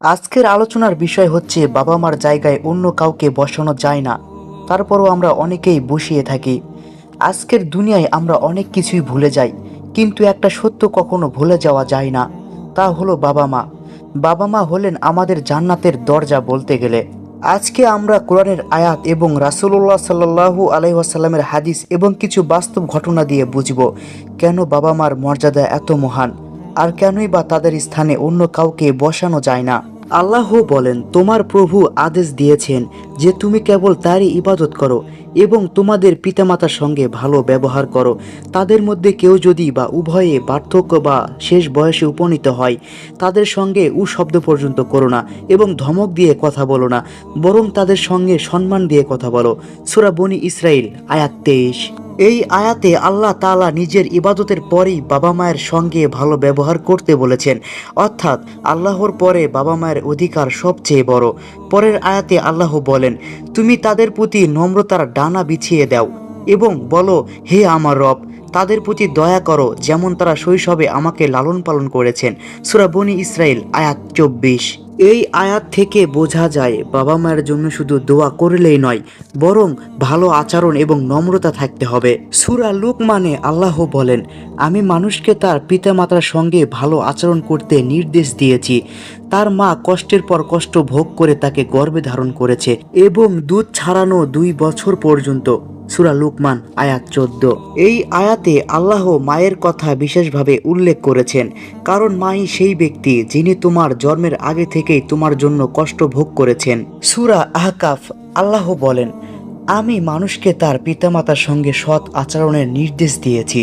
আজকের আলোচনার বিষয় হচ্ছে বাবা মার জায়গায় অন্য কাউকে বসানো যায় না। তারপরও আমরা অনেকেই বসিয়ে থাকি। আজকের দুনিয়ায় আমরা অনেক কিছুই ভুলে যাই, কিন্তু একটা সত্য কখনো ভুলে যাওয়া যায় না, তা হলো বাবা মা। বাবা মা হলেন আমাদের জান্নাতের দরজা বলতে গেলে। আজকে আমরা কোরআনের আয়াত এবং রাসূলুল্লাহ সাল্লাল্লাহু আলাইসাল্লামের হাদিস এবং কিছু বাস্তব ঘটনা দিয়ে বুঝব, কেন বাবা মার মর্যাদা এত মহান। আর কেনই বা তাদের স্থানে অন্য কাউকে বসানো যায় না। আল্লাহ বলেন, তোমার প্রভু আদেশ দিয়েছেন যে তুমি কেবল তারই ইবাদত করো এবং তোমাদের পিতামাতার সঙ্গে ভালো ব্যবহার করো। তাদের মধ্যে কেউ যদি বা উভয়ে পার্থক্য বা শেষ বয়সে উপনীত হয়, তাদের সঙ্গে উ শব্দ পর্যন্ত করো না এবং ধমক দিয়ে কথা বলো না, বরং তাদের সঙ্গে সম্মান দিয়ে কথা বলো। সুরা বনি ইসরাইল, আয়াত তেইশ। এই আয়াতে আল্লাহ তালা নিজের ইবাদতের পরেই বাবা মায়ের সঙ্গে ভালো ব্যবহার করতে বলেছেন। অর্থাৎ আল্লাহর পরে বাবা মায়ের অধিকার সবচেয়ে বড়। পরের আয়াতে আল্লাহ বলেন, তুমি তাদের প্রতি নম্রতার ডানা বিছিয়ে দাও এবং বলো, হে আমার রব, তাদের প্রতি দয়া করো যেমন তারা শৈশবে আমাকে লালন পালন করেছেন। সুরা বনি ইসরাইল, আয়াত চব্বিশ। এই আয়াত থেকে বোঝা যায় বাবা মায়ের জন্য শুধু দোয়া করলেই নয়, বরং ভালো আচরণ এবং নম্রতা থাকতে হবে। সুরা লুকমানে আল্লাহ বলেন, আমি মানুষকে তার পিতামাতার সঙ্গে ভালো আচরণ করতে নির্দেশ দিয়েছি। তার মা কষ্টের পর কষ্ট ভোগ করে তাকে গর্ভে ধারণ করেছে এবং দুধ ছাড়ানো দুই বছর পর্যন্ত। সুরা লুকমান, আয়াত চোদ্দ। এই আয়াতে আল্লাহ মায়ের কথা বিশেষভাবে উল্লেখ করেছেন, কারণ মাই সেই ব্যক্তি যিনি তোমার জন্মের আগে থেকেই তোমার জন্য কষ্ট ভোগ করেছেন। সুরা আহকাফ, আল্লাহ বলেন, আমি মানুষকে তার পিতামাতার সঙ্গে সৎ আচরণের নির্দেশ দিয়েছি।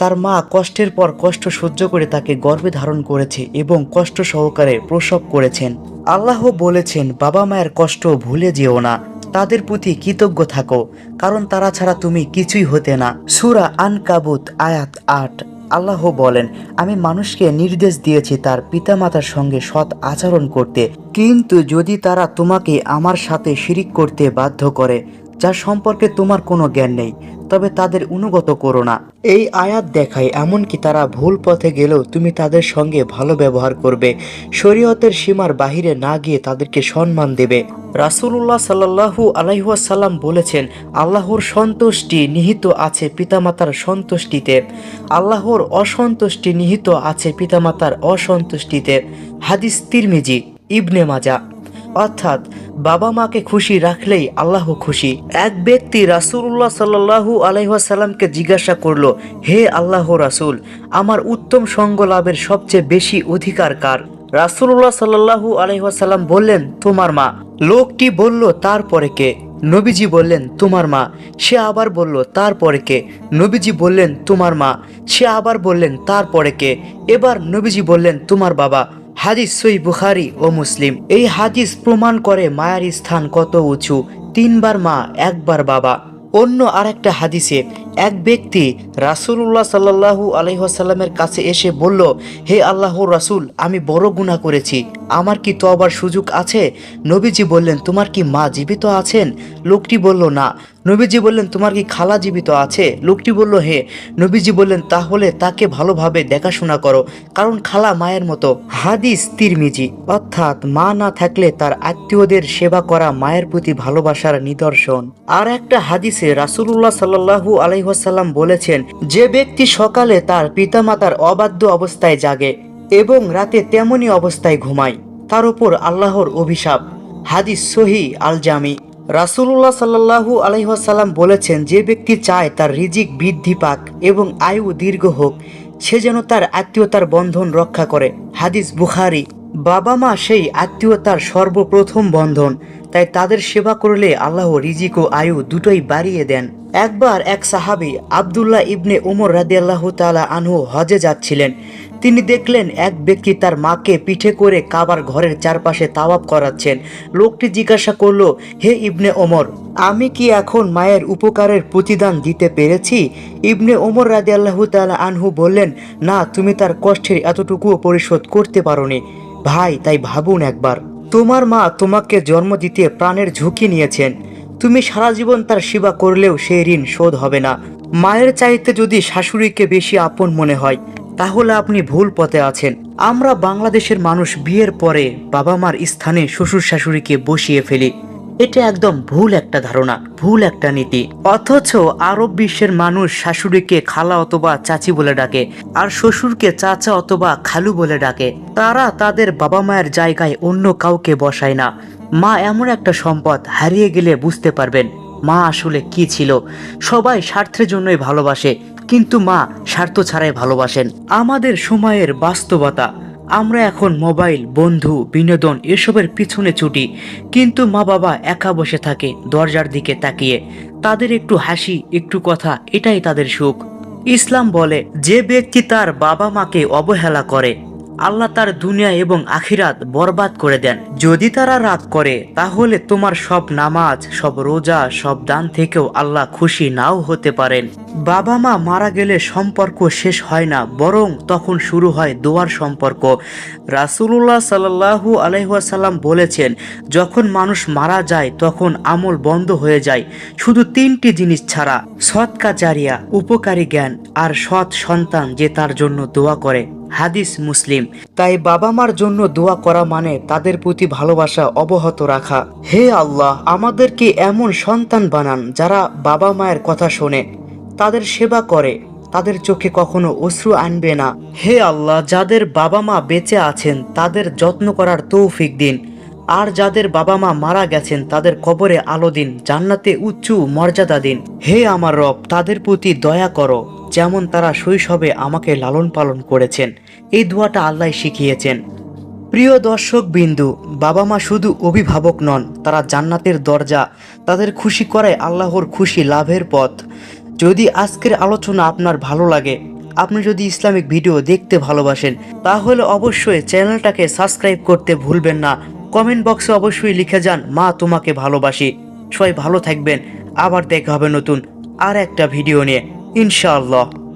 তার মা কষ্টের পর কষ্ট সহ্য করে তাকে গর্ভে ধারণ করেছে এবং কষ্ট সহকারে প্রসব করেছেন। আল্লাহ বলেছেন, বাবা মায়ের কষ্ট ভুলে যেও না, তাদের প্রতি কৃতজ্ঞ থাকো, কারণ তারা ছাড়া তুমি কিছুই হতে না। সুরা আনকাবুত, আয়াত আট। আল্লাহ বলেন, আমি মানুষকে নির্দেশ দিয়েছি তার পিতামাতার সঙ্গে সৎ আচরণ করতে, কিন্তু যদি তারা তোমাকে আমার সাথে শিরিক করতে বাধ্য করে, যার সম্পর্কে তোমার কোনো জ্ঞান নেই তবে তাদের অনুগত করো না। এই আয়াত দেখায় এমনকি তারা ভুল পথে গেলেও তুমি তাদের সঙ্গে ভালো ব্যবহার করবে। শরীয়তের সীমার বাহিরে না গিয়ে তাদেরকে সম্মান দেবে। রাসূলুল্লাহ সাল্লাল্লাহু আলাইহাসাল্লাম বলেছেন, আল্লাহর সন্তুষ্টি নিহিত আছে পিতামাতার সন্তুষ্টিতে। আল্লাহর অসন্তুষ্টি নিহিত আছে পিতামাতার অসন্তুষ্টিতে। হাদিস তিরমিজি, ইবনে মাজা অর্থাৎ বাবা মাকে খুশি রাখলেই আল্লাহ খুশি। এক ব্যক্তি রাসূলুল্লাহ সাল্লাল্লাহু আলাইহাসাল্লামকে জিজ্ঞাসা করল, হে আল্লাহ রাসূল, আমার উত্তম সঙ্গ লাভের সবচেয়ে বেশি অধিকার কার? রাসূলুল্লাহ সাল্লাল্লাহু আলাইহাসাল্লাম বললেন, তোমার মা। লোকটি বলল, তারপরে কে? নবীজি বললেন, তোমার মা। সে আবার বলল, তারপরে কে? নবীজি বললেন, তোমার মা। সে আবার বললেন, তারপরে কে? এবার নবীজি বললেন, তোমার বাবা। হাদিস সই বুখারি ও মুসলিম। এই হাদিস প্রমাণ করে মায়ের স্থান কত উঁচু, তিনবার মা, একবার বাবা। অন্য আরেকটা হাদিসে এক ব্যক্তি রাসূলুল্লাহ সাল্লাল্লাহু আলাইহাসাল্লামের কাছে এসে বলল, হে আল্লাহ রাসূল, আমি বড় গুনাহ করেছি। আমার কি তওবার সুযোগ আছে? নবীজি বললেন, তোমার কি মা জীবিত আছেন? লোকটি বলল, না। নবীজি বললেন, তোমার কি খালা জীবিত আছে? লোকটি বলল, হে, নবীজি বললেন, তাহলে তাকে ভালোভাবে দেখাশোনা করো, কারণ খালা মায়ের মতো। হাদিস তিরমিজি, অর্থাৎ মা না থাকলে তার আত্মীয়দের সেবা করা মায়ের প্রতি ভালোবাসার নিদর্শন। আর একটা হাদিসে রাসূলুল্লাহ সাল্লাল্লাহু আলাইহাসাল্লাম বলেছেন, যে ব্যক্তি সকালে তার পিতামাতার অবাধ্য অবস্থায় জাগে এবং রাতে তেমনই অবস্থায় ঘুমায়, তার উপর আল্লাহর অভিশাপ। হাদিস সহি আল জামি রাসূলুল্লাহ সাল্লাল্লাহু আলাইহাসাল্লাম বলেছেন, যে ব্যক্তি চায় তার রিজিক বৃদ্ধি পাক এবং আয়ু দীর্ঘ হোক, সে যেন তার আত্মীয়তার বন্ধন রক্ষা করে। হাদিস বুখারি, বাবা মা সেই আত্মীয়তার সর্বপ্রথম বন্ধন, তাই তাদের সেবা করলে আল্লাহ রিজিক ও আয়ু দুটোই বাড়িয়ে দেন। একবার এক সাহাবী আব্দুল্লাহ ইবনে উমর রাদিয়াল্লাহু তাআলা আনহু হজে যাচ্ছিলেন। তিনি দেখলেন এক ব্যক্তি তার মাকে পিঠে করে কাবার ঘরের চারপাশে তাওয়াব করাচ্ছেন। লোকটি জিজ্ঞাসা করল, হে ইবনে ওমর, আমি কি এখন মায়ের উপকারের প্রতিদান দিতে পেরেছি? ইবনে ওমর রাজি আল্লাহ তালা আনহু বললেন, না, তুমি তার কষ্টের এতটুকুও পরিশোধ করতে পারোনি। ভাই, তাই ভাবুন একবার। তোমার মা তোমাকে জন্ম দিতে প্রাণের ঝুঁকি নিয়েছেন। তুমি সারা জীবন তার সেবা করলেও সেই ঋণ শোধ হবে না। মায়ের চাইতে যদি শাশুড়িকে বেশি আপন মনে হয় তাহলে আপনি ভুল পথে আছেন। আমরা বাংলাদেশের মানুষ বিয়ের পরে বাবা মার স্থানে শ্বশুর শাশুড়িকে বসিয়ে ফেলি। এটা একদম ভুল একটা ধারণা, ভুল একটা নীতি। অথচ আরব বিশ্বের মানুষ শাশুড়িকে খালা অথবা চাচি বলে ডাকে, আর শ্বশুরকে চাচা অথবা খালু বলে ডাকে। তারা তাদের বাবা মায়ের জায়গায় অন্য কাউকে বসায় না। মা এমন একটা সম্পদ হারিয়ে গেলে বুঝতে পারবেন মা আসলে কি ছিল। সবাই স্বার্থের জন্যই ভালোবাসে কিন্তু মা স্বার্থ ছাড়াই ভালোবাসেন। আমাদের সময়ের বাস্তবতা। আমরা এখন মোবাইল, বন্ধু, বিনোদন এসবের পিছনে ছুটি। কিন্তু মা বাবা একা বসে থাকে, দরজার দিকে তাকিয়ে। তাদের একটু হাসি, একটু কথা, এটাই তাদের সুখ। ইসলাম বলে, যে ব্যক্তি তার বাবা মাকে অবহেলা করে আল্লাহ তার দুনিয়া এবং আখিরাত বরবাদ করে দেন। যদি তারা রাগ করে, তাহলে তোমার সব নামাজ, সব রোজা, সব দান থেকেও আল্লাহ খুশি নাও হতে পারেন। বাবা মা মারা গেলে সম্পর্ক শেষ হয় না, বরং তখন শুরু হয় দোয়ার সম্পর্ক। রাসুলুল্লাহ সাল্লাহু আলহাসাল্লাম বলেছেন, যখন মানুষ মারা যায়, তখন আমল বন্ধ হয়ে যায়। শুধু তিনটি জিনিস ছাড়া সৎকা জারিয়া উপকারী জ্ঞান আর সৎ সন্তান যে তার জন্য দোয়া করে। হাদিস মুসলিম। তাই বাবা মার জন্য দোয়া করা মানে তাদের প্রতি ভালোবাসা অবহত রাখা। হে আল্লাহ, আমাদেরকে এমন সন্তান বানান যারা বাবা মায়ের কথা শোনে, তাদের সেবা করে, তাদের চোখে কখনো অশ্রু আনবে না। হে আল্লাহ, যাদের বাবা মা বেঁচে আছেন, তাদের যত্ন করার তৌফিক দিন। আর যাদের বাবা মা মারা গেছেন, তাদের কবরে আলো দিন, জান্নাতে উচ্চ মর্যাদা দিন। হে আমার রব, তাদের প্রতি দয়া করো, যেমন তারা শৈশবে আমাকে লালন পালন করেছেন। এই দোয়াটা আল্লাহ শিখিয়েছেন। প্রিয় দর্শক বিন্দু বাবা মা শুধু অভিভাবক নন, তারা জান্নাতের দরজা, তাদের খুশি করায় আল্লাহর খুশি লাভের পথ। যদি আজকের আলোচনা আপনার ভালো লাগে, আপনি যদি ইসলামিক ভিডিও দেখতে ভালোবাসেন, তাহলে অবশ্যই চ্যানেলটাকে সাবস্ক্রাইব করতে ভুলবেন না। কমেন্ট বক্সে অবশ্যই লিখে যান, মা, তোমাকে ভালোবাসি। সবাই ভালো থাকবেন। আবার দেখা হবে নতুন আর একটা ভিডিও নিয়ে। ইনশাআল্লাহ।